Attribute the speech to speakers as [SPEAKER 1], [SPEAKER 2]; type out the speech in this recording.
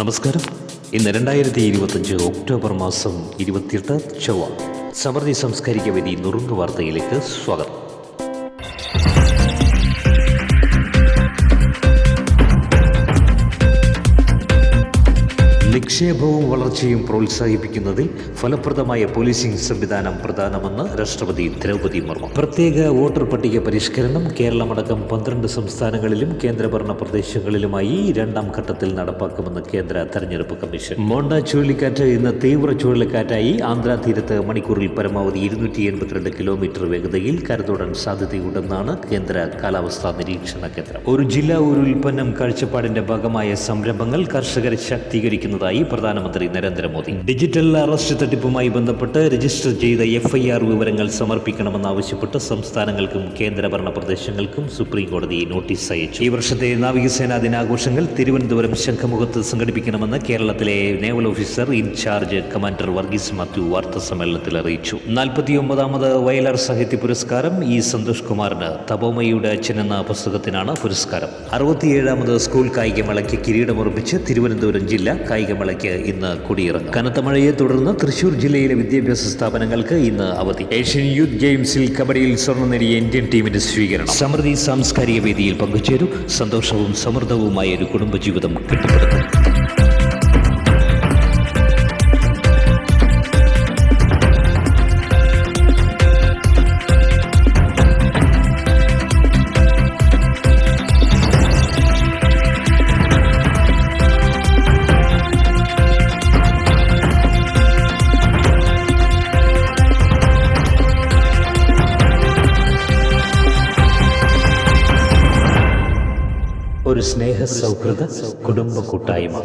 [SPEAKER 1] നമസ്കാരം. ഇന്ന് രണ്ടായിരത്തി ഇരുപത്തഞ്ച് ഒക്ടോബർ മാസം ഇരുപത്തിയെട്ട് ചൊവ്വ. സമൃദ്ധി സംസ്കാരിക വേദി നുറുങ്ങ് വാർത്തയിലേക്ക് സ്വാഗതം. നിക്ഷേപവും വളർച്ചയും പ്രോത്സാഹിപ്പിക്കുന്നതിൽ ഫലപ്രദമായ പോലീസിംഗ് സംവിധാനം പ്രധാനമെന്ന് രാഷ്ട്രപതി ദ്രൗപദി മുർമു. പ്രത്യേക വോട്ടർ പട്ടിക പരിഷ്കരണം കേരളമടക്കം പന്ത്രണ്ട് സംസ്ഥാനങ്ങളിലും കേന്ദ്രഭരണ പ്രദേശങ്ങളിലുമായി രണ്ടാം ഘട്ടത്തിൽ നടപ്പാക്കുമെന്ന് കേന്ദ്ര തെരഞ്ഞെടുപ്പ് കമ്മീഷൻ. മോണ്ട ചുഴലിക്കാറ്റ് ഇന്ന് തീവ്ര ചുഴലിക്കാറ്റായി. ആന്ധ്രാ തീരത്ത് മണിക്കൂറിൽ പരമാവധി ഇരുന്നൂറ്റി എൺപത്തിരണ്ട് കിലോമീറ്റർ വേഗതയിൽ കരുതോടാൻ സാധ്യതയുണ്ടെന്നാണ് കേന്ദ്ര കാലാവസ്ഥാ നിരീക്ഷണ കേന്ദ്രം. ഒരു ജില്ല ഒരു ഉൽപ്പന്നം കാഴ്ചപ്പാടിന്റെ ഭാഗമായ സംരംഭങ്ങൾ കർഷകരെ ശാക്തീകരിക്കുന്നതായി പ്രധാനമന്ത്രി നരേന്ദ്രമോദി. ഡിജിറ്റൽ അറസ്റ്റ് തട്ടിപ്പുമായി ബന്ധപ്പെട്ട് രജിസ്റ്റർ ചെയ്ത എഫ്ഐആർ വിവരങ്ങൾ സമർപ്പിക്കണമെന്നാവശ്യപ്പെട്ട് സംസ്ഥാനങ്ങൾക്കും കേന്ദ്രഭരണ പ്രദേശങ്ങൾക്കും സുപ്രീംകോടതി നോട്ടീസ് അയച്ചു. ഈ വർഷത്തെ നാവികസേനാ ദിനാഘോഷങ്ങൾ തിരുവനന്തപുരം ശംഖമുഖത്ത് സംഘടിപ്പിക്കണമെന്ന് കേരളത്തിലെ naval officer in charge commander Varghese Mathew വാർത്താ സമ്മേളനത്തിൽ അറിയിച്ചു. നാൽപ്പത്തിയൊമ്പതാമത് വയലാർ സാഹിത്യ പുരസ്കാരം ഇ സന്തോഷ് കുമാറിന് തപോമയുടെ എന്ന പുസ്തകത്തിനാണ് പുരസ്കാരം. അറുപത്തിയേഴാമത് സ്കൂൾ കായികമേളയ്ക്ക് കിരീടമുറപ്പിച്ച് തിരുവനന്തപുരം ജില്ല കായികമേളയ്ക്ക് ഇന്ന് കൊടിയിറങ്ങും. കനത്ത മഴയെ തുടർന്ന് തൃശൂർ ജില്ലയിലെ വിദ്യാഭ്യാസ സ്ഥാപനങ്ങൾക്ക് ഇന്ന് അവധി. ഏഷ്യൻ യൂത്ത് ഗെയിംസിൽ കബഡിയിൽ സ്വർണം നേടിയ ഇന്ത്യൻ ടീമിന്റെ സ്വീകരണം. സമൃദ്ധി സാംസ്കാരിക വേദിയിൽ പങ്കുചേരും സന്തോഷവും സമൃദ്ധവുമായ ഒരു കുടുംബജീവിതം കെട്ടിപ്പടുക്കും. ഒരു സ്നേഹ സൗഹൃദ കുടുംബ കൂട്ടായ്മ.